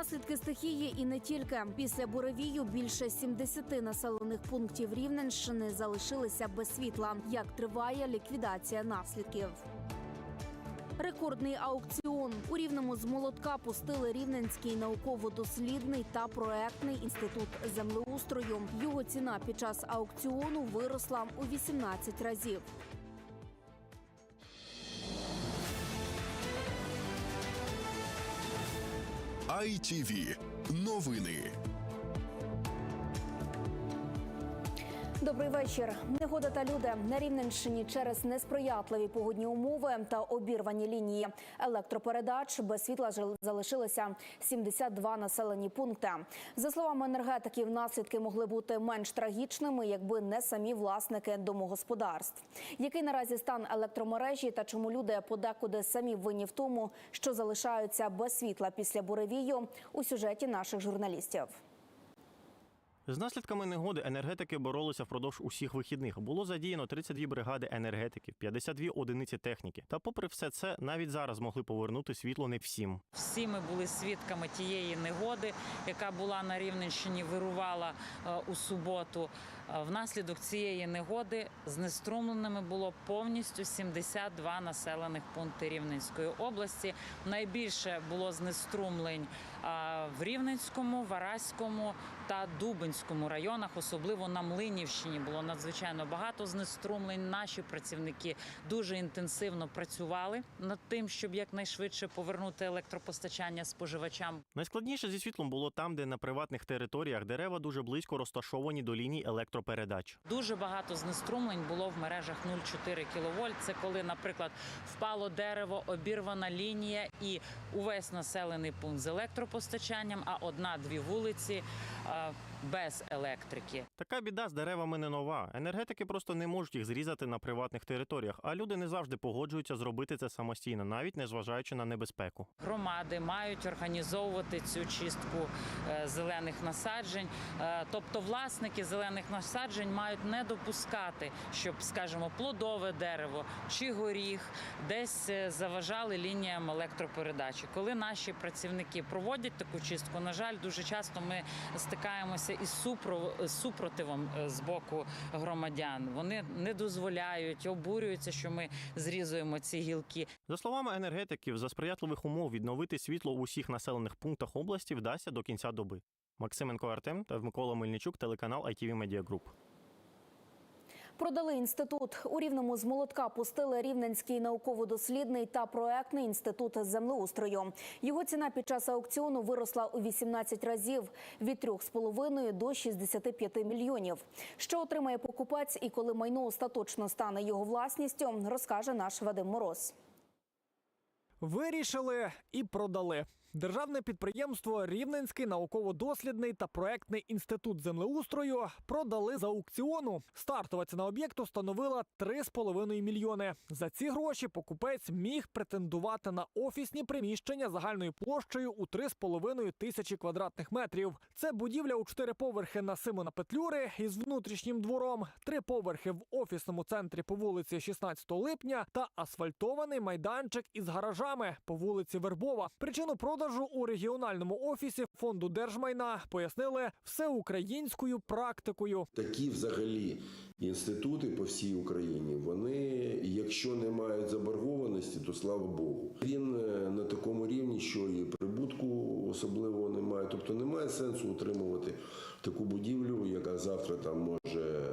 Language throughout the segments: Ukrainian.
Наслідки стихії і не тільки після буревію більше 70 населених пунктів Рівненщини залишилися без світла. Як триває ліквідація наслідків? Рекордний аукціон у рівному з молотка пустили Рівненський науково-дослідний та проектний інститут землеустрою. Його ціна під час аукціону виросла у 18 разів. ITV. Новини. Добрий вечір. Негода та люди на Рівненщині через несприятливі погодні умови та обірвані лінії електропередач без світла залишилися 72 населені пункти. За словами енергетиків, наслідки могли бути менш трагічними, якби не самі власники домогосподарств. Який наразі стан електромережі та чому люди подекуди самі винні в тому, що залишаються без світла після буревію у сюжеті наших журналістів. З наслідками негоди енергетики боролися впродовж усіх вихідних. Було задіяно 32 бригади енергетиків, 52 одиниці техніки. Та, попри все це, навіть зараз могли повернути світло не всім. Всі ми були свідками тієї негоди, яка була на Рівненщині, вирувала е, у суботу. Внаслідок цієї негоди знеструмленими було повністю 72 населених пункти Рівненської області. Найбільше було знеструмлень в Рівненському, Вараському та Дубинському районах, особливо на Млинівщині було надзвичайно багато знеструмлень. Наші працівники дуже інтенсивно працювали над тим, щоб якнайшвидше повернути електропостачання споживачам. Найскладніше зі світлом було там, де на приватних територіях дерева дуже близько розташовані до ліній електропередач. Дуже багато знеструмлень було в мережах 0,4 кВт. Це коли, наприклад, впало дерево, обірвана лінія і увесь населений пункт з електропостачанням, а одна-дві вулиці без електрики. Така біда з деревами не нова. Енергетики просто не можуть їх зрізати на приватних територіях, а люди не завжди погоджуються зробити це самостійно, навіть не зважаючи на небезпеку. Громади мають організовувати цю чистку е, зелених насаджень. Е, Тобто власники зелених насаджень мають не допускати, щоб, скажімо, плодове дерево чи горіх десь е, заважали лініям електропередачі. Коли наші працівники проводять таку чистку, на жаль, дуже часто ми стикаємося із супро- супротивом е, з боку громадян. Вони не дозволяють, обурюються, що ми зрізуємо ці гілки. За словами енергетиків, за сприятливих умов відновити світло у усіх населених пунктах області вдасться до кінця доби. Максименко Артем та Микола Мельничук, телеканал ITV Media Group. Продали інститут у рівному з молотка. Пустили Рівненський науково-дослідний та проектний інститут землеустрою. Його ціна під час аукціону виросла у 18 разів від 3,5 до 65 мільйонів. Що отримає покупець і коли майно остаточно стане його власністю, розкаже наш Вадим Мороз. Вирішили і продали. Державне підприємство Рівненський науково-дослідний та проектний інститут землеустрою продали за аукціону. Стартова ціна об'єкту становила 3,5 мільйони. За ці гроші покупець міг претендувати на офісні приміщення загальною площею у 3,5 тисячі квадратних метрів. Це будівля у чотири поверхи на Симона Петлюри із внутрішнім двором, три поверхи в офісному центрі по вулиці 16 липня та асфальтований майданчик із гаражами по вулиці Вербова. Причину продажу у регіональному офісі фонду держмайна пояснили всеукраїнською практикою. Такі взагалі інститути по всій Україні, вони, якщо не мають заборгованості, то слава Богу. Він е, на такому рівні, що і прибутку особливого немає. Тобто немає сенсу утримувати таку будівлю, яка завтра там може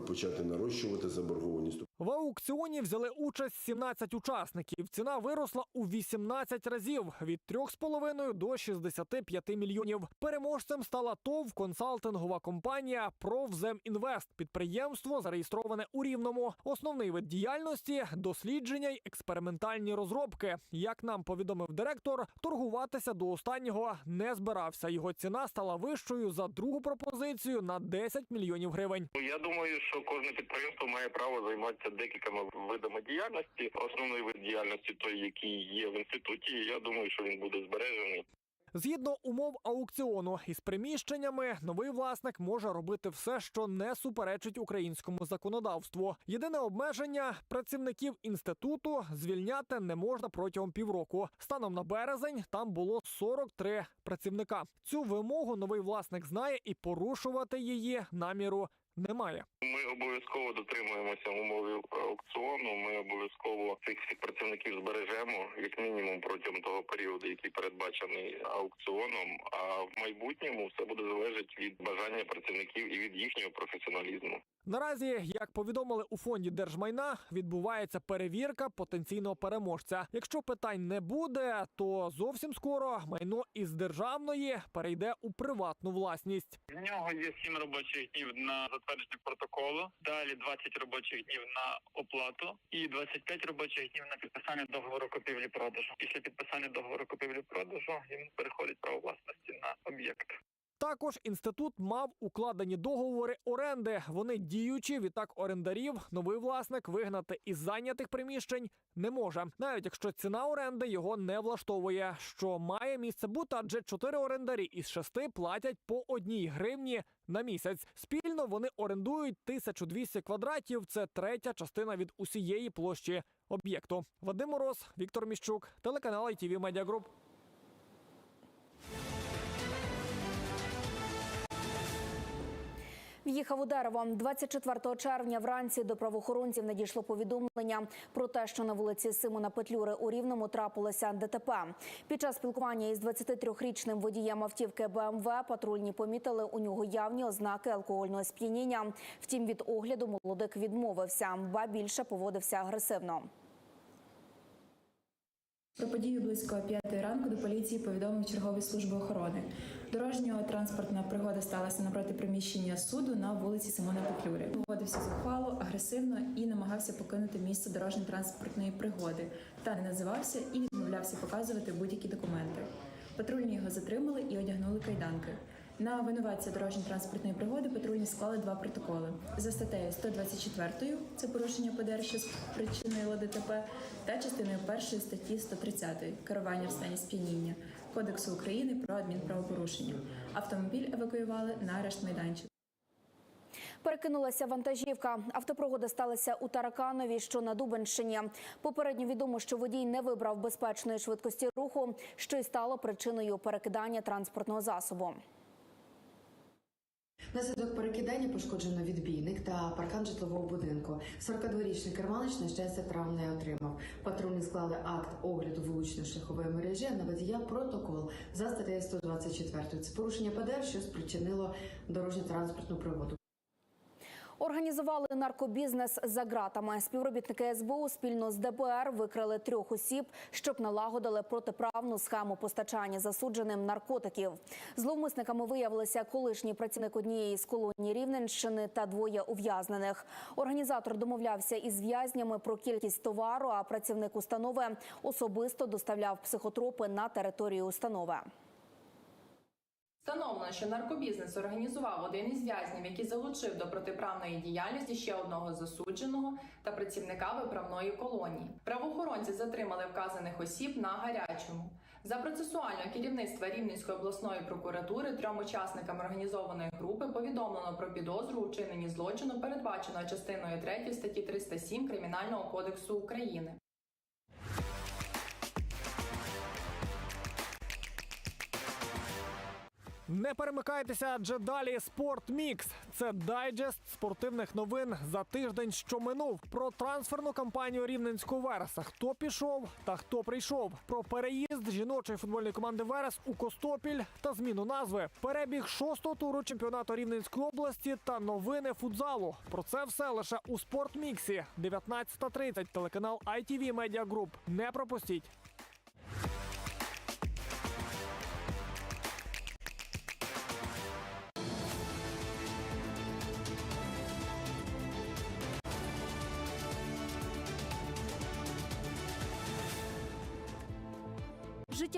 почати нарощувати заборгованість. В аукціоні взяли участь 17 учасників. Ціна виросла у 18 разів від 3,5 до 65 мільйонів. Переможцем стала ТОВ консалтингова компанія «Провземінвест». Підприємство зареєстроване у Рівному. Основний вид діяльності дослідження й експериментальні розробки. Як нам повідомив директор, торгуватися до останнього не збирався. Його ціна стала вищою за другу пропозицію на 10 мільйонів гривень. Я думаю, що кожне підприємство має право займатися декількома видами діяльності. Основний вид діяльності той, який є в інституті. Я думаю, що він буде збережений. Згідно умов аукціону із приміщеннями, новий власник може робити все, що не суперечить українському законодавству. Єдине обмеження працівників інституту звільняти не можна протягом півроку. Станом на березень там було 43 працівника. Цю вимогу новий власник знає і порушувати її наміру немає. Ми обов'язково дотримуємося умов аукціону. Ми обов'язково цих всіх працівників збережемо як мінімум протягом того періоду, який передбачений аукціоном. А в майбутньому все буде залежати від бажання працівників і від їхнього професіоналізму. Наразі, як повідомили у фонді держмайна, відбувається перевірка потенційного переможця. Якщо питань не буде, то зовсім скоро майно із державної перейде у приватну власність. В нього є 7 робочих днів на затвердження протоколу, далі 20 робочих днів на оплату і 25 робочих днів на підписання договору купівлі-продажу. Після підписання договору купівлі-продажу йому переходить право власності на об'єкт. Також інститут мав укладені договори оренди. Вони діючі. Відтак орендарів новий власник вигнати із зайнятих приміщень не може, навіть якщо ціна оренди його не влаштовує, що має місце бути, адже чотири орендарі із шести платять по одній гривні на місяць. Спільно вони орендують 1200 квадратів. Це третя частина від усієї площі об'єкту. Вадим Мороз, Віктор Міщук, телеканал ITV Media Group. В'їхав у дерево 24 червня. Вранці до правоохоронців надійшло повідомлення про те, що на вулиці Симона Петлюри у Рівному трапилося ДТП. Під час спілкування із 23-річним водієм автівки БМВ патрульні помітили у нього явні ознаки алкогольного сп'яніння. Втім, від огляду молодик відмовився, ба більше поводився агресивно. Про подію близько п'ятої ранку до поліції повідомив черговий служби охорони. Дорожньо-транспортна пригода сталася напроти приміщення суду на вулиці Симона Петлюри. Поводився зухвало, агресивно і намагався покинути місце дорожньо-транспортної пригоди, та не називався і відмовлявся показувати будь-які документи. Патрульні його затримали і одягнули кайданки. На винуватця дорожньо-транспортної пригоди патрульні склали два протоколи за статтею 124 – це порушення ПДР, що спричинило ДТП, та частиною першої статті 130 – керування в стані сп'яніння Кодексу України про адмінправопорушення. Автомобіль евакуювали на арешт майданчик. Перекинулася вантажівка. Автопригода сталася у Тараканові, що на Дубенщині. Попередньо відомо, що водій не вибрав безпечної швидкості руху, що й стало причиною перекидання транспортного засобу. Наслідок перекидання пошкоджено відбійник та паркан житлового будинку. 42-річний керманич на щастя травм не отримав. Патрульні склали акт огляду вулично-шляхової мережі, а на водія протокол за статтею 124. Це порушення ПДР, що спричинило дорожньо-транспортну пригоду. Організували наркобізнес за ґратами. Співробітники СБУ спільно з ДБР викрили трьох осіб, щоб налагодили протиправну схему постачання засудженим наркотиків. Зловмисниками виявилися колишній працівник однієї з колоній Рівненщини та двоє ув'язнених. Організатор домовлявся із в'язнями про кількість товару, а працівник установи особисто доставляв психотропи на територію установи. Встановлено, що наркобізнес організував один із в'язнів, який залучив до протиправної діяльності ще одного засудженого та працівника виправної колонії. Правоохоронці затримали вказаних осіб на гарячому. За процесуального керівництва Рівненської обласної прокуратури трьом учасникам організованої групи повідомлено про підозру у чиненні злочину, передбаченого частиною 3 статті 307 Кримінального кодексу України. Не перемикайтеся, адже далі «Спортмікс». Це дайджест спортивних новин за тиждень, що минув. Про трансферну кампанію Рівненського Вереса. Хто пішов та хто прийшов. Про переїзд жіночої футбольної команди Верес у Костопіль та зміну назви. Перебіг шостого туру чемпіонату Рівненської області та новини футзалу. Про це все лише у «Спортміксі». 19.30. Телеканал ITV Media Group. Не пропустіть.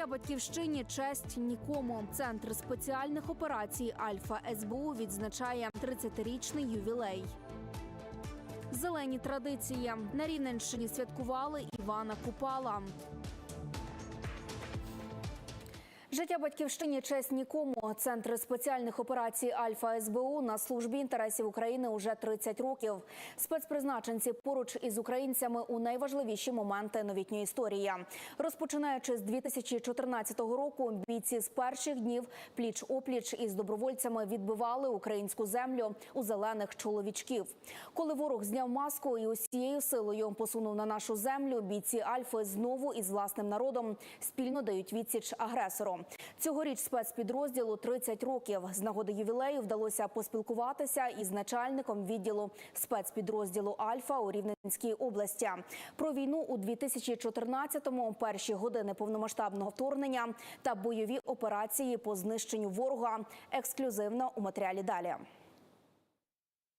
Життя батьківщині честь нікому. Центр спеціальних операцій Альфа СБУ відзначає 30-річний ювілей. Зелені традиції на Рівненщині святкували Івана Купала. Життя батьківщині честь нікому. Центр спеціальних операцій Альфа СБУ на службі інтересів України уже 30 років. Спецпризначенці поруч із українцями у найважливіші моменти новітньої історії. Розпочинаючи з 2014 року, бійці з перших днів пліч опліч із добровольцями відбивали українську землю у зелених чоловічків. Коли ворог зняв маску і усією силою посунув на нашу землю, бійці Альфи знову із власним народом спільно дають відсіч агресору. Цьогоріч спецпідрозділу 30 років. З нагоди ювілею вдалося поспілкуватися із начальником відділу спецпідрозділу Альфа у Рівненській області. Про війну у 2014-му, перші години повномасштабного вторгнення та бойові операції по знищенню ворога. Ексклюзивно у матеріалі далі.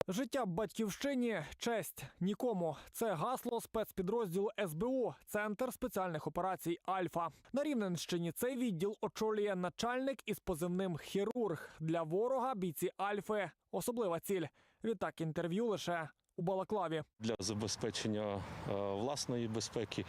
Життя батьківщині честь нікому. Це гасло спецпідрозділу СБУ, центр спеціальних операцій Альфа. На Рівненщині цей відділ очолює начальник із позивним хірург для ворога. Бійці Альфи особлива ціль. Відтак інтерв'ю лише у Балаклаві. для забезпечення е, власної безпеки,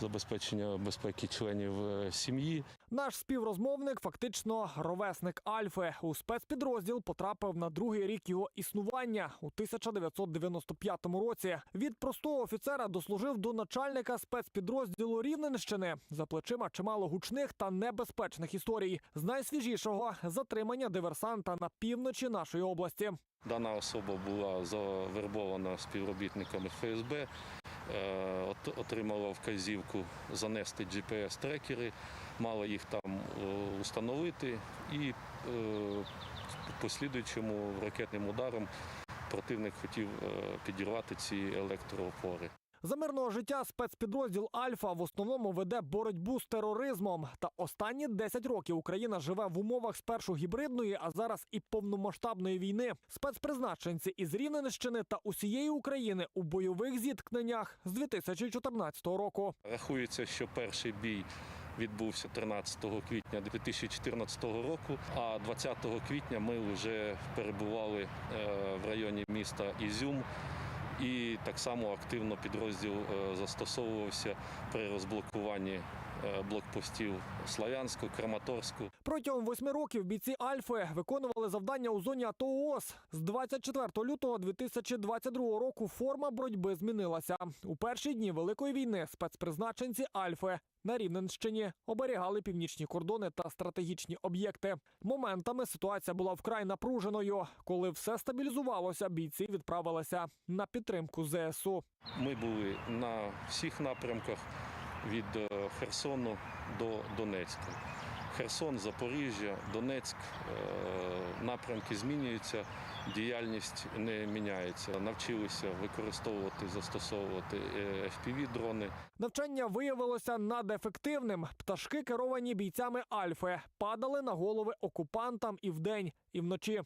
забезпечення безпеки членів е, сім'ї. Наш співрозмовник, фактично ровесник Альфи. У спецпідрозділ потрапив на другий рік його існування у 1995 році. Від простого офіцера дослужив до начальника спецпідрозділу Рівненщини. За плечима чимало гучних та небезпечних історій. З найсвіжішого затримання диверсанта на півночі нашої області. Дана особа була завербована співробітниками ФСБ, е, отримала вказівку занести GPS-трекери, мала їх там е, установити і в послідуючому ракетним ударом противник хотів е, підірвати ці електроопори. За мирного життя спецпідрозділ Альфа в основному веде боротьбу з тероризмом. Та останні 10 років Україна живе в умовах спершу гібридної, а зараз і повномасштабної війни. Спецпризначенці із Рівненщини та усієї України у бойових зіткненнях з 2014 року. Рахується, що перший бій відбувся 13 квітня 2014 року, а 20 квітня ми вже перебували е, в районі міста Ізюм. І так само активно підрозділ е, застосовувався при розблокуванні блокпостів Славянську, Краматорську. Протягом восьми років бійці Альфи виконували завдання у зоні АТО ООС. З 24 лютого 2022 року форма боротьби змінилася. У перші дні великої війни спецпризначенці Альфи на Рівненщині оберігали північні кордони та стратегічні об'єкти. Моментами ситуація була вкрай напруженою. Коли все стабілізувалося, бійці відправилися на підтримку ЗСУ. Ми були на всіх напрямках від е, Херсону до Донецька. Херсон, Запоріжжя, Донецьк е, напрямки змінюються, діяльність не міняється. Навчилися використовувати, застосовувати е, FPV-дрони. Навчання виявилося надефективним. Пташки, керовані бійцями Альфи, падали на голови окупантам і вдень, і вночі.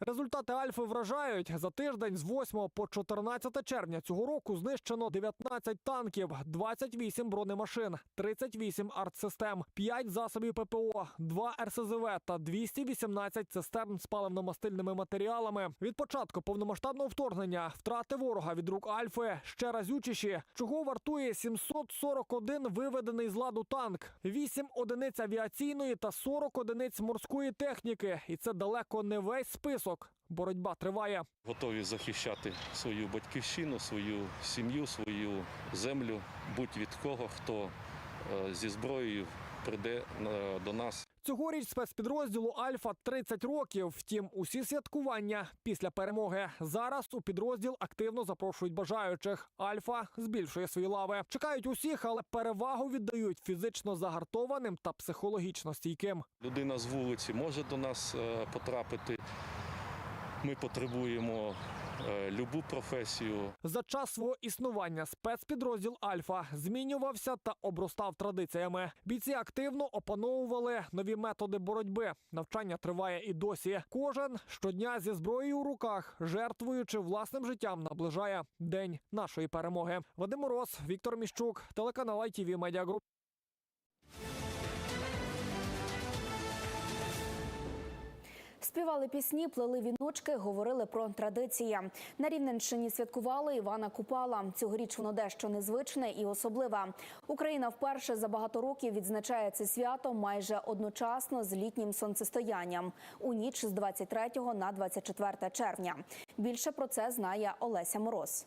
Результати Альфи вражають. За тиждень з 8 по 14 червня цього року знищено 19 танків, 28 бронемашин, 38 артсистем, 5 засобів ППО, 2 РСЗВ та 218 цистерн з паливно-мастильними матеріалами. Від початку повномасштабного вторгнення втрати ворога від рук Альфи ще разючіші. Чого вартує 741 виведений з ладу танк, 8 одиниць авіаційної та 40 одиниць морської техніки. І це далеко не весь список. Боротьба триває. Готові захищати свою батьківщину, свою сім'ю, свою землю, будь від кого, хто е, зі зброєю прийде е, до нас Цьогоріч спецпідрозділу Альфа 30 років. Втім, усі святкування після перемоги. Зараз у підрозділ активно запрошують бажаючих. Альфа збільшує свої лави. Чекають усіх, але перевагу віддають фізично загартованим та психологічно стійким. Людина з вулиці може до нас е, потрапити. Ми потребуємо е, любу професію. За час свого існування спецпідрозділ Альфа змінювався та обростав традиціями. Бійці активно опановували нові методи боротьби. Навчання триває і досі. Кожен щодня зі зброєю у руках, жертвуючи власним життям, наближає день нашої перемоги. Вадим Мороз, Віктор Міщук, телеканал ITV Media Group. Співали пісні, плели віночки, говорили про традиції. На Рівненщині святкували Івана Купала. Цьогоріч воно дещо незвичне і особливе. Україна вперше за багато років відзначає це свято майже одночасно з літнім сонцестоянням у ніч з 23 на 24 червня. Більше про це знає Олеся Мороз.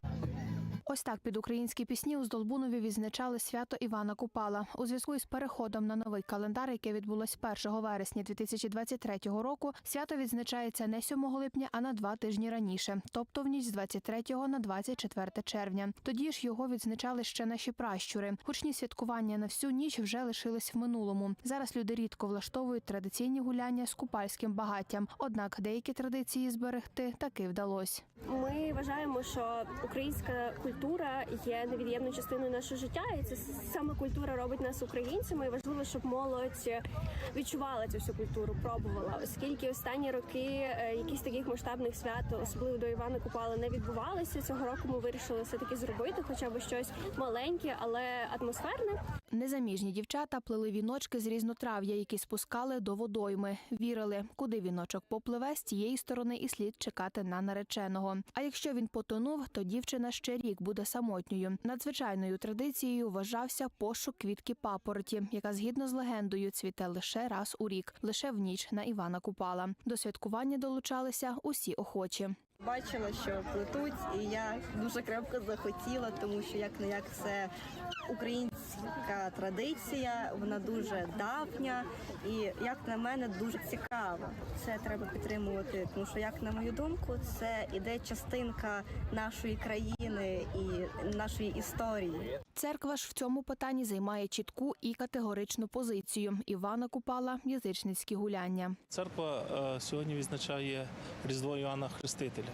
Ось так під українські пісні у Здолбунові відзначали свято Івана Купала. У зв'язку із переходом на новий календар, яке відбулось 1 вересня 2023 року, свято відзначається не 7 липня, а на два тижні раніше, тобто в ніч з 23 на 24 червня. Тоді ж його відзначали ще наші пращури. Гучні святкування на всю ніч вже лишились в минулому. Зараз люди рідко влаштовують традиційні гуляння з купальським багаттям. Однак деякі традиції зберегти таки вдалося. Ми вважаємо, що українська культура є невід'ємною частиною нашого життя, і це саме культура робить нас українцями. І важливо, щоб молодь відчувала цю всю культуру, пробувала, оскільки останні роки е, якісь таких масштабних свят, особливо до Івана Купала, не відбувалися. Цього року ми вирішили все таки зробити, хоча б щось маленьке, але атмосферне. Незаміжні дівчата плели віночки з різнотрав'я, які спускали до водойми. Вірили, куди віночок попливе, з тієї сторони і слід чекати на нареченого. А якщо він потонув, то дівчина ще рік буде самотньою. Надзвичайною традицією вважався пошук квітки папороті, яка згідно з легендою цвіте лише раз у рік, лише в ніч на Івана Купала. До святкування долучалися усі охочі. Бачила, що плетуть, і я дуже крепко захотіла, тому що як не як це українська традиція, вона дуже давня і як на мене дуже цікава. Це треба підтримувати, тому що, як на мою думку, це іде частинка нашої країни і нашої історії. Церква ж в цьому питанні займає чітку і категоричну позицію. Івана Купала язичницькі гуляння. Церква е, сьогодні відзначає Різдво Іоанна Хрестителя.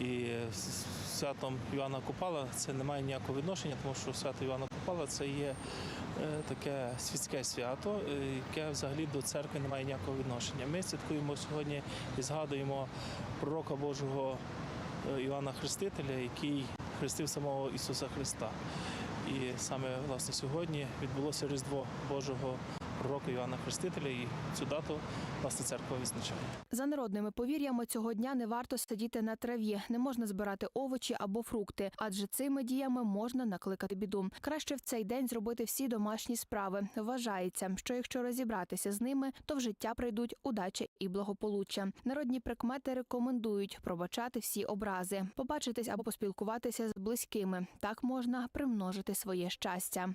І з святом Івана Купала це не має ніякого відношення, тому що свято Івана Купала це є е, таке світське свято, е, яке взагалі до церкви не має ніякого відношення. Ми святкуємо сьогодні і згадуємо пророка Божого е, Івана Хрестителя, який хрестив самого Ісуса Христа. І саме власне сьогодні відбулося Різдво Божого пророка Івана Хрестителя, і цю дату власне церква відзначає. За народними повір'ями цього дня не варто сидіти на траві, не можна збирати овочі або фрукти, адже цими діями можна накликати біду. Краще в цей день зробити всі домашні справи. Вважається, що якщо розібратися з ними, то в життя прийдуть удача і благополуччя. Народні прикмети рекомендують пробачати всі образи, побачитись або поспілкуватися з близькими. Так можна примножити своє щастя.